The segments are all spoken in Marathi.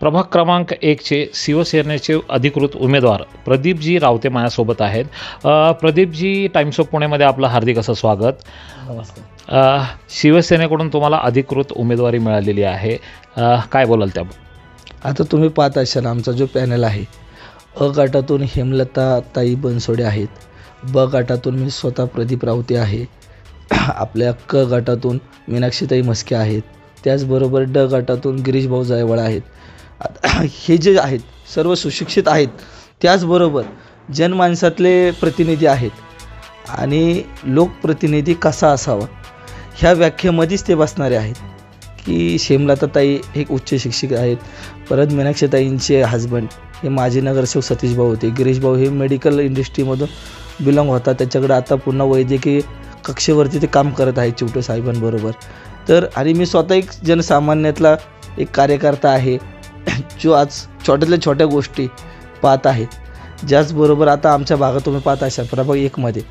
प्रभाग क्रमांक एकचे शिवसेनेचे अधिकृत उमेदवार प्रदीपजी रावते माझ्यासोबत आहेत. प्रदीपजी टाइम्स ऑफ पुणेमध्ये आपलं हार्दिक असं स्वागत. नमस्कार. शिवसेनेकडून तुम्हाला अधिकृत उमेदवारी मिळालेली आहे. काय बोलाल त्या आता तुम्ही पाहत असाल आमचा जो पॅनल आहे अ गटातून हेमलता ताई बनसोडे आहेत. ब गटातून मी स्वतः प्रदीप रावते आहे. आपल्या क गटातून मीनाक्षीताई मस्के आहेत. त्याचबरोबर ड गटातून गिरीश भाऊ जायवळ आहेत. हे जे आहेत सर्व सुशिक्षित आहेत त्याचबरोबर जनमानसातले प्रतिनिधी आहेत. आणि लोकप्रतिनिधी कसा असावा? ह्या व्याख्येमध्येच ते बसणारे आहेत. की शेमलताताई एक उच्च शिक्षिक आहेत. परत मीनाक्षीताईंचे हजबंड हे माजी नगरसेवक सतीश भाऊ होते. गिरीश भाऊ हे मेडिकल इंडस्ट्रीमधून बिलॉंग होता. त्याच्याकडे आता पुन्हा वैद्यकीय कक्षेवरती ते काम करत आहेत चिवटे साहेबांबरोबर. तर आणि मी स्वतः एक जनसामान्यातला एक कार्यकर्ता आहे. जो आज छोट्यातल्या छोट्या गोष्टी पाहत आहे. ज्याचबरोबर आता आमच्या भागात तुम्ही पाहत असाल प्रभाग एकमध्ये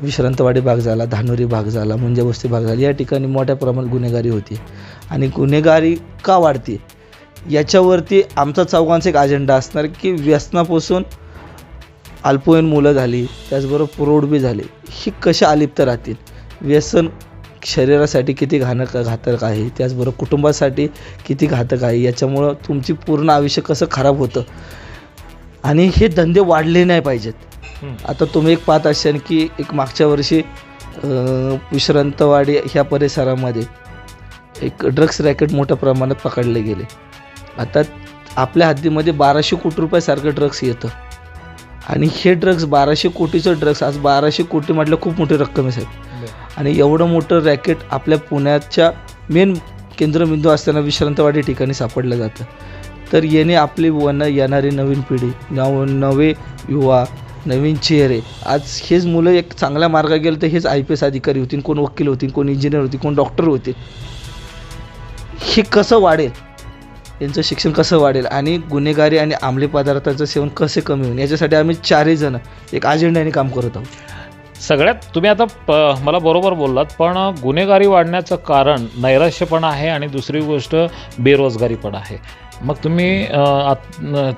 विश्रांतवाडी भाग झाला धानोरी भाग झाला मुंजावस्ती भाग झाला. या ठिकाणी मोठ्या प्रमाणात गुन्हेगारी होती. आणि गुन्हेगारी का वाढते? याच्यावरती आमचा चौघांचा एक अजेंडा असणार की व्यसनापासून अल्पवयीन मुलं झाली त्याचबरोबर प्रौढ बी झाली. ही कशा अलिप्त राहतील? व्यसन शरीरासाठी किती घाणक घातक आहे त्याचबरोबर कुटुंबासाठी किती घातक आहे याच्यामुळं तुमची पूर्ण आयुष्य कसं खराब होतं? आणि हे धंदे वाढले नाही पाहिजेत. आता तुम्ही एक पाहत असाल की एक मागच्या वर्षी विश्रांतवाडी ह्या परिसरामध्ये एक ड्रग्स रॅकेट मोठ्या प्रमाणात पकडले गेले. आता आपल्या हद्दीमध्ये बाराशे कोटी रुपयासारखं ड्रग्स येतं. आणि हे ड्रग्स बाराशे कोटीचं ड्रग्स आज बाराशे कोटी म्हटलं खूप मोठी रक्कम आहे साहेब. आणि एवढं मोठं रॅकेट आपल्या पुण्याच्या मेन केंद्रबिंदू असताना विश्रांतवाडी ठिकाणी सापडलं जातं. तर याने आपली वन येणारी नवीन पिढी नव नवे युवा नवीन चेहरे आज हेच मुलं एक चांगल्या मार्गात गेलं तर हेच आय पी एस अधिकारी होतील कोण वकील होतील कोण इंजिनियर होतील कोण डॉक्टर होतील. हे कसं वाढेल? यांचं शिक्षण कसं वाढेल? आणि गुन्हेगारी आणि अंमली पदार्थांचं सेवन कसे कमी होईल? याच्यासाठी आम्ही चारही जण एक अजेंड्याने काम करत आहोत. सगळ्यात तुम्ही आता प मला बरोबर बोललात पण गुन्हेगारी वाढण्याचं कारण नैराश्यपण आहे आणि दुसरी गोष्ट बेरोजगारी पण आहे. मग तुम्ही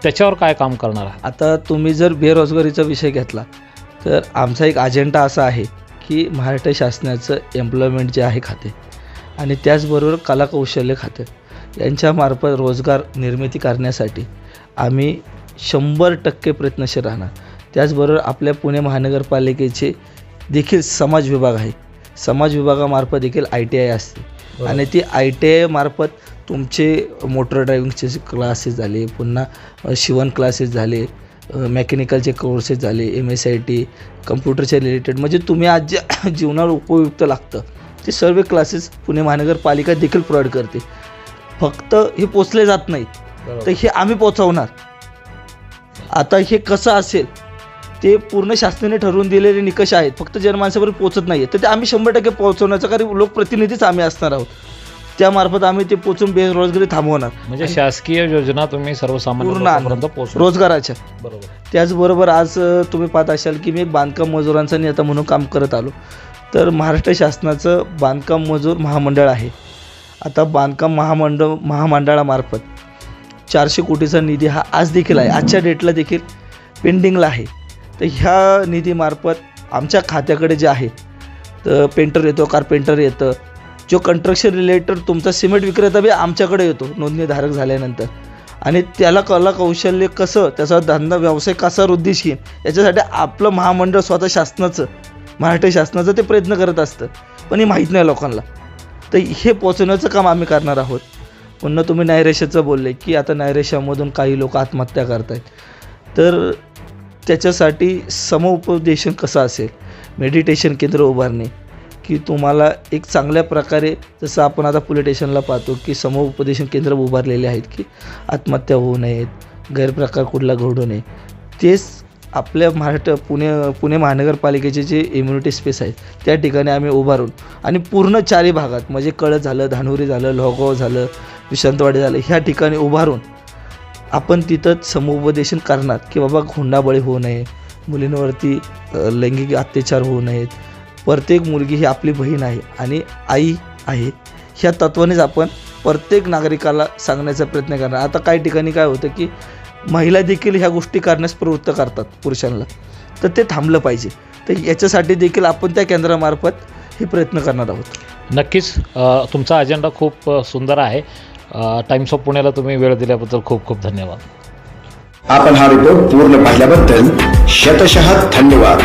त्याच्यावर काय काम करणार आहात? आता तुम्ही जर बेरोजगारीचा विषय घेतला तर आमचा एक अजेंडा असा आहे की महाराष्ट्र शासनाचं एम्प्लॉयमेंट जे आहे खाते आणि त्याचबरोबर कलाकौशल्य खाते. यांच्यामार्फत रोजगार निर्मिती करण्यासाठी आम्ही शंभर टक्के प्रयत्नशील राहणार. त्याचबरोबर आपल्या पुणे महानगरपालिकेचे देखील समाज विभाग आहे. समाज विभागामार्फत देखील आय टी आय असते. आणि ती आय टी आयमार्फत तुमचे मोटर ड्रायव्हिंगचे क्लासेस झाले पुन्हा शिवण क्लासेस झाले मेकॅनिकलचे कोर्सेस झाले एम एस आय टी कम्प्युटरच्या रिलेटेड म्हणजे तुम्ही आज जे जीवनाला उपयुक्त लागतं ते सर्व क्लासेस पुणे महानगरपालिका देखील प्रोव्हाइड करते. फक्त हे पोचले जात नाहीत. तर हे आम्ही पोचवणार. आता हे कसं असेल ते पूर्ण शासनाने ठरवून दिलेले निकष आहेत. फक्त जनमानसापर्यंत पोचत नाही तर ते आम्ही शंभर टक्के पोहोचवण्याचं कारण लोकप्रतिनिधीच आम्ही असणार आहोत. त्यामार्फत आम्ही ते पोचून बेरोजगारी थांबवणार. म्हणजे शासकीय योजना तुम्ही सर्वसामान्य रोजगाराच्या. बरोबर. त्याचबरोबर आज तुम्ही पाहत असाल की मी एक बांधकाम मजुरांचा नेता म्हणून काम करत आलो. तर महाराष्ट्र शासनाचं बांधकाम मजूर महामंडळ आहे. आता बांधकाम महामंडळ महामंडळामार्फत चारशे कोटीचा निधी हा आज देखील आहे. आजच्या डेटला देखील पेंडिंगला आहे. तर ह्या निधीमार्फत आमच्या खात्याकडे जे आहे तर पेंटर येतो कारपेंटर येतं. जो कन्स्ट्रक्शन रिलेटेड तुमचा सिमेंट विक्रेता बी आमच्याकडे येतो नोंदणीधारक झाल्यानंतर. आणि त्याला कला कौशल्य कसं त्याचा धंदा व्यवसाय कसा वृद्धिशील याच्यासाठी आपलं महामंडळ स्वतः शासनाचं महाराष्ट्र शासनाचं ते प्रयत्न करत असतं. पण हे माहीत नाही लोकांना. तर हे पोचवण्याचं काम आम्ही करणार आहोत. पुन्हा तुम्ही नैरेशाचं बोलले की आता नैरेशामधून काही लोक आत्महत्या करत आहेत तर त्याच्यासाठी समुपदेशन कसं असेल? मेडिटेशन केंद्र उभारणे. की तुम्हाला एक चांगल्या प्रकारे जसं आपण आता पोलीस स्टेशनला पाहतो की समुपदेशन केंद्र उभारलेले आहेत की आत्महत्या होऊ नयेत गैरप्रकार कुठला घडू नये. तेच आपल्या महाराष्ट्र पुणे पुणे महानगरपालिकेचे जे इम्युनिटी स्पेस आहेत त्या ठिकाणी आम्ही उभारून आणि पूर्ण चारी भागात म्हणजे कळत झालं धानुरी झालं लोहगाव झालं विश्रांतवाडी झालं ह्या ठिकाणी उभारून आपण तिथं समुपदेशन करणार की बाबा हुंडाबळी होऊ नये मुलींवरती लैंगिक अत्याचार होऊ नयेत. प्रत्येक मुलगी ही आपली बहीण आहे आणि आई आहे. ह्या तत्वानेच आपण प्रत्येक नागरिकाला सांगण्याचा प्रयत्न करणार. आता काही ठिकाणी काय होतं की महिला देखील ह्या गोष्टी करण्यास प्रवृत्त करतात पुरुषांना. तर ते थांबलं पाहिजे. तर याच्यासाठी देखील आपण त्या केंद्रामार्फत हे प्रयत्न करणार आहोत. नक्कीच तुमचा अजेंडा खूप सुंदर आहे. टाइम्स ऑफ पुण्याला तुम्ही वेळ दिल्याबद्दल खूप खूप धन्यवाद. आपण हा रिपोर्ट पूर्ण पाहिल्याबद्दल शतशः धन्यवाद.